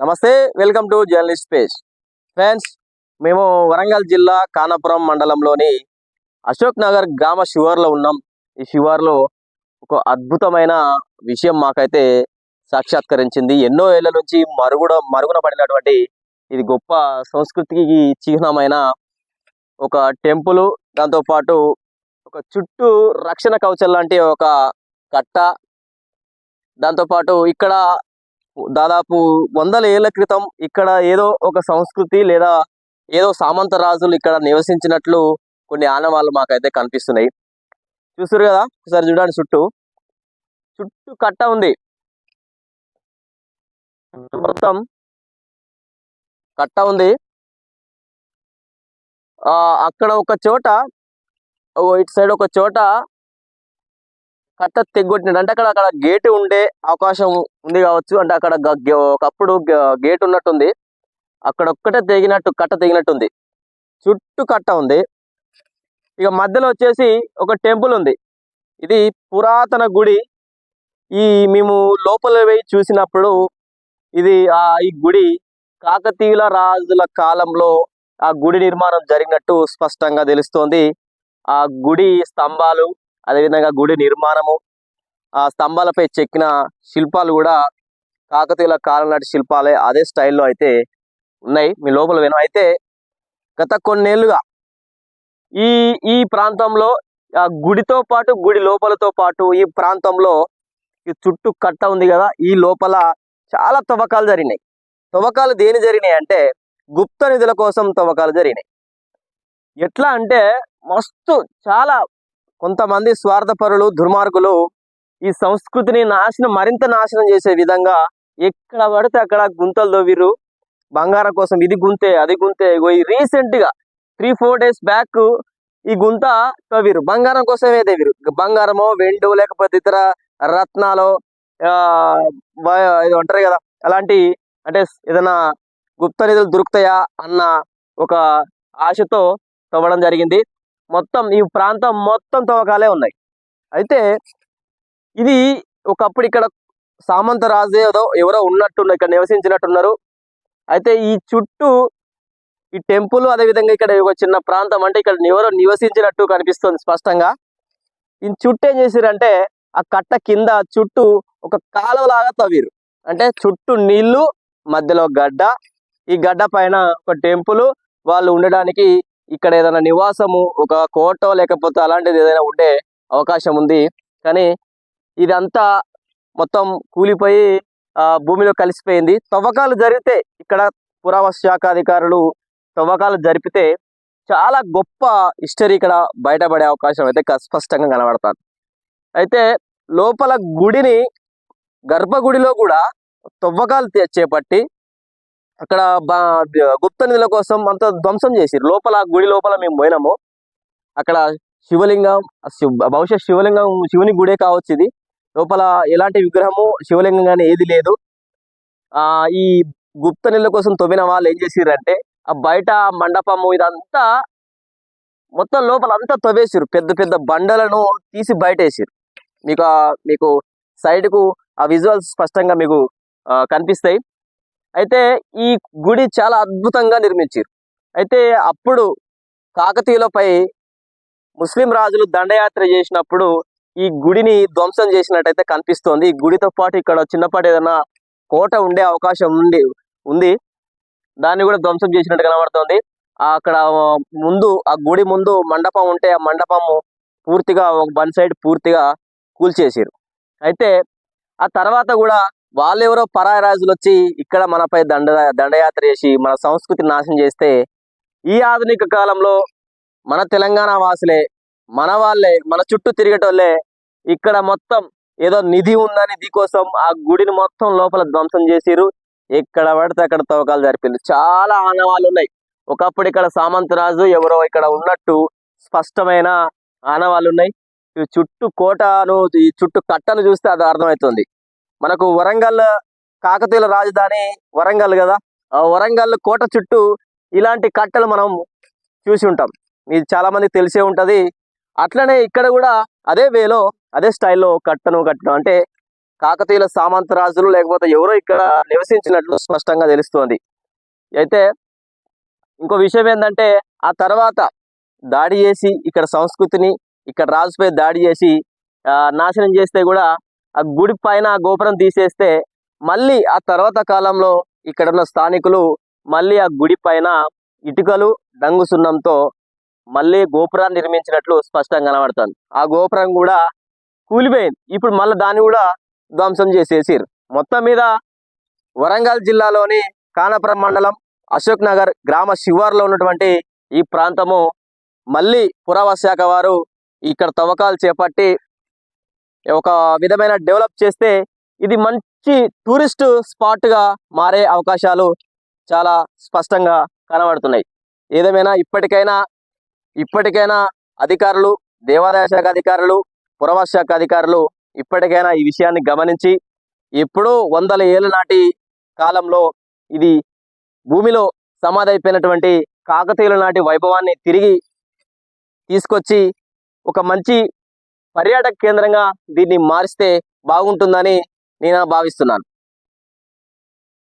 నమస్తే welcome to journalist page. Friends మేము వరంగల్ జిల్లా కానాపురం మండలంలోని అశోక్ నగర్ గ్రామ శివార్లో ఉన్నాం. ఈ శివార్లో ఒక అద్భుతమైన విషయం మాకైతే సాక్షాత్కరించింది. ఎన్నో ఏళ్ళ నుంచి మరుగుడ మరుగున పడినటువంటి ఇది గొప్ప సంస్కృతికి చిహ్నమైన ఒక టెంపుల్ దాంతో పాటు ఒక చుట్టూ రక్షణ కవచం లాంటి ఒక కట్ట దాంతో పాటు ఇక్కడ దాదాపు వందల ఏళ్ళ క్రితం ఇక్కడ ఏదో ఒక సంస్కృతి లేదా ఏదో సామంత రాజులు ఇక్కడ నివసించినట్లు కొన్ని ఆనవాళ్ళు మాకైతే కనిపిస్తున్నాయి. చూసారు కదా? ఒకసారి చూడండి చుట్టూ. చుట్టూ కట్ట ఉంది. మొత్తం కట్ట ఉంది. ఆ అక్కడ ఒక చోట ఇటు సైడ్ ఒక చోట కట్ట తెగ్గొట్టినాడు అంటే అక్కడ అక్కడ గేట్ ఉండే అవకాశం ఉంది కావచ్చు. అంటే అక్కడ ఒకప్పుడు గేట్ ఉన్నట్టుంది. అక్కడ ఒక్కటే తెగినట్టు కట్ట తెగినట్టుంది. చుట్టూ కట్ట ఉంది. ఇక మధ్యలో వచ్చేసి ఒక టెంపుల్ ఉంది. ఇది పురాతన గుడి. ఈ మేము లోపల పోయి చూసినప్పుడు ఇది ఆ ఈ గుడి కాకతీయుల రాజుల కాలంలో ఆ గుడి నిర్మాణం జరిగినట్టు స్పష్టంగా తెలుస్తోంది. ఆ గుడి స్తంభాలు అదేవిధంగా గుడి నిర్మాణము ఆ స్తంభాలపై చెక్కిన శిల్పాలు కూడా కాకతీయుల కాలం నాటి శిల్పాలే. అదే స్టైల్లో అయితే ఉన్నాయి. మీ లోపల వినం. అయితే గత కొన్నేళ్ళుగా ఈ ఈ ప్రాంతంలో ఆ గుడితో పాటు గుడి లోపలతో పాటు ఈ ప్రాంతంలో ఈ చుట్టూ కట్ట ఉంది కదా ఈ లోపల చాలా తవ్వకాలు జరిగినాయి. తవ్వకాలు దేని జరిగినాయి అంటే గుప్త నిధుల కోసం తవ్వకాలు జరిగినాయి. ఎట్లా అంటే మస్తు చాలా కొంతమంది స్వార్థపరులు దుర్మార్గులు ఈ సంస్కృతిని నాశనం మరింత నాశనం చేసే విధంగా ఎక్కడ పడితే అక్కడ గుంతలు తవ్విర్రు. బంగారం కోసం ఇది గుంతే అది గుంతే. ఇగో ఈ రీసెంట్గా త్రీ ఫోర్ డేస్ బ్యాక్ ఈ గుంత తవ్విరు బంగారం కోసమే తెవిరు బంగారమో వెండు లేకపోతే ఇతర రత్నాలు ఆ ఇది అంటారు కదా అలాంటి అంటే ఏదైనా గుప్త నిధులు దొరుకుతాయా అన్న ఒక ఆశతో తవ్వడం జరిగింది. మొత్తం ఈ ప్రాంతం మొత్తం తవ్వకాలే ఉన్నాయి. అయితే ఇది ఒకప్పుడు ఇక్కడ సామంత రాజు ఏదో ఎవరో ఉన్నట్టున్నారు ఇక్కడ నివసించినట్టున్నారు. అయితే ఈ చుట్టూ ఈ టెంపుల్ అదే విధంగా ఇక్కడ ఒక చిన్న ప్రాంతం అంటే ఇక్కడ ఎవరో నివసించినట్టు కనిపిస్తుంది స్పష్టంగా. ఈ చుట్టూ ఏం చేసిరంటే ఆ కట్ట కింద చుట్టూ ఒక కాలువలాగా తవ్విరు. అంటే చుట్టూ నీళ్ళు మధ్యలో గడ్డ. ఈ గడ్డ పైన ఒక టెంపుల్. వాళ్ళు ఉండడానికి ఇక్కడ ఏదైనా నివాసము ఒక కోట లేకపోతే అలాంటిది ఏదైనా ఉండే అవకాశం ఉంది. కానీ ఇదంతా మొత్తం కూలిపోయి భూమిలో కలిసిపోయింది. తవ్వకాలు జరిగితే ఇక్కడ పురావస్తు శాఖ అధికారులు తవ్వకాలు జరిపితే చాలా గొప్ప హిస్టరీ ఇక్కడ బయటపడే అవకాశం అయితే స్పష్టంగా కనబడతాను అయితే లోపల గుడిని గర్భగుడిలో కూడా తవ్వకాలు చేపట్టి అక్కడ బా- గుప్త నిధుల కోసం అంత ధ్వంసం చేసిరు లోపల గుడి లోపల మేము పోయినాము. అక్కడ శివలింగం బహుశా శివలింగం శివుని గుడే కావచ్చు ఇది. లోపల ఎలాంటి విగ్రహము శివలింగం కానీ ఏది లేదు. ఆ ఈ గుప్త నిధుల కోసం తవ్విన వాళ్ళు ఏం చేసిరంటే ఆ బయట మండపము ఇదంతా మొత్తం లోపల అంతా తవ్వేసిరు పెద్ద పెద్ద బండలను తీసి బయట వేసిరు మీకు మీకు సైడ్కు ఆ విజువల్స్ స్పష్టంగా మీకు కనిపిస్తాయి. అయితే ఈ గుడి చాలా అద్భుతంగా నిర్మించారు అయితే అప్పుడు కాకతీయులపై ముస్లిం రాజులు దండయాత్ర చేసినప్పుడు ఈ గుడిని ధ్వంసం చేసినట్టయితే కనిపిస్తోంది. ఈ గుడితో పాటు ఇక్కడ చిన్నపాటి ఏదైనా కోట ఉండే అవకాశం ఉండి ఉంది. దాన్ని కూడా ధ్వంసం చేసినట్టు కనబడుతోంది. అక్కడ ముందు ఆ గుడి ముందు మండపం ఉంటే ఆ మండపము పూర్తిగా ఒక వన్ సైడ్ పూర్తిగా కూల్చేసారు అయితే ఆ తర్వాత కూడా వాళ్ళెవరో పరాయి రాజులు వచ్చి ఇక్కడ మనపై దండ దండయాత్ర చేసి మన సంస్కృతిని నాశనం చేస్తే ఈ ఆధునిక కాలంలో మన తెలంగాణ వాసులే మన వాళ్ళే మన చుట్టూ తిరిగేటోళ్ళే ఇక్కడ మొత్తం ఏదో నిధి ఉందని దీకోసం కోసం ఆ గుడిని మొత్తం లోపల ధ్వంసం చేసిరు ఎక్కడ పడితే అక్కడ తవ్వకాలు జరిపింది చాలా ఆనవాళ్ళు ఉన్నాయి. ఒకప్పుడు ఇక్కడ సామంతరాజు ఎవరో ఇక్కడ ఉన్నట్టు స్పష్టమైన ఆనవాళ్ళు ఉన్నాయి. చుట్టూ కోటను ఈ చుట్టూ కట్టను చూస్తే అది అర్థమవుతుంది. మనకు వరంగల్ కాకతీయుల రాజధాని వరంగల్ కదా. ఆ వరంగల్ కోట చుట్టూ ఇలాంటి కట్టలు మనం చూసి ఉంటాం. ఇది చాలామందికి తెలిసే ఉంటది. అట్లనే ఇక్కడ కూడా అదే వేలో అదే స్టైల్లో కట్టను కట్టడం అంటే కాకతీయుల సామంత రాజులు లేకపోతే ఎవరో ఇక్కడ నివసించినట్లు స్పష్టంగా తెలుస్తోంది. అయితే ఇంకో విషయం ఏంటంటే ఆ తర్వాత దాడి చేసి ఇక్కడ సంస్కృతిని ఇక్కడ రాజుపై దాడి చేసి ఆ, నాశనం చేస్తే కూడా ఆ గుడి పైన ఆ గోపురం తీసేస్తే మళ్ళీ ఆ తర్వాత కాలంలో ఇక్కడ ఉన్న స్థానికులు మళ్ళీ ఆ గుడి పైన ఇటుకలు డంగు సున్నంతో మళ్ళీ గోపురాన్ని నిర్మించినట్లు స్పష్టంగా కనబడుతుంది. ఆ గోపురం కూడా కూలిపోయింది. ఇప్పుడు మళ్ళీ దాన్ని కూడా ధ్వంసం చేసేసారు మొత్తం మీద వరంగల్ జిల్లాలోని కానపురం మండలం అశోక్ నగర్ గ్రామ శివారులో ఉన్నటువంటి ఈ ప్రాంతము మళ్ళీ పురావశాఖ శాఖ వారు ఇక్కడ తవ్వకాలు చేపట్టి ఒక విధమైన డెవలప్ చేస్తే ఇది మంచి టూరిస్ట్ స్పాట్గా మారే అవకాశాలు చాలా స్పష్టంగా కనబడుతున్నాయి. ఏదేమైనా ఇప్పటికైనా ఇప్పటికైనా అధికారులు దేవాదాయ శాఖ అధికారులు పురవస్తు శాఖ అధికారులు ఇప్పటికైనా ఈ విషయాన్ని గమనించి ఎప్పుడో వందల ఏళ్ళ నాటి కాలంలో ఇది భూమిలో సమాధైపోయినటువంటి కాకతీయుల నాటి వైభవాన్ని తిరిగి తీసుకొచ్చి ఒక మంచి పర్యాటక కేంద్రంగా దీన్ని మారిస్తే బాగుంటుందని నేను భావిస్తున్నాను.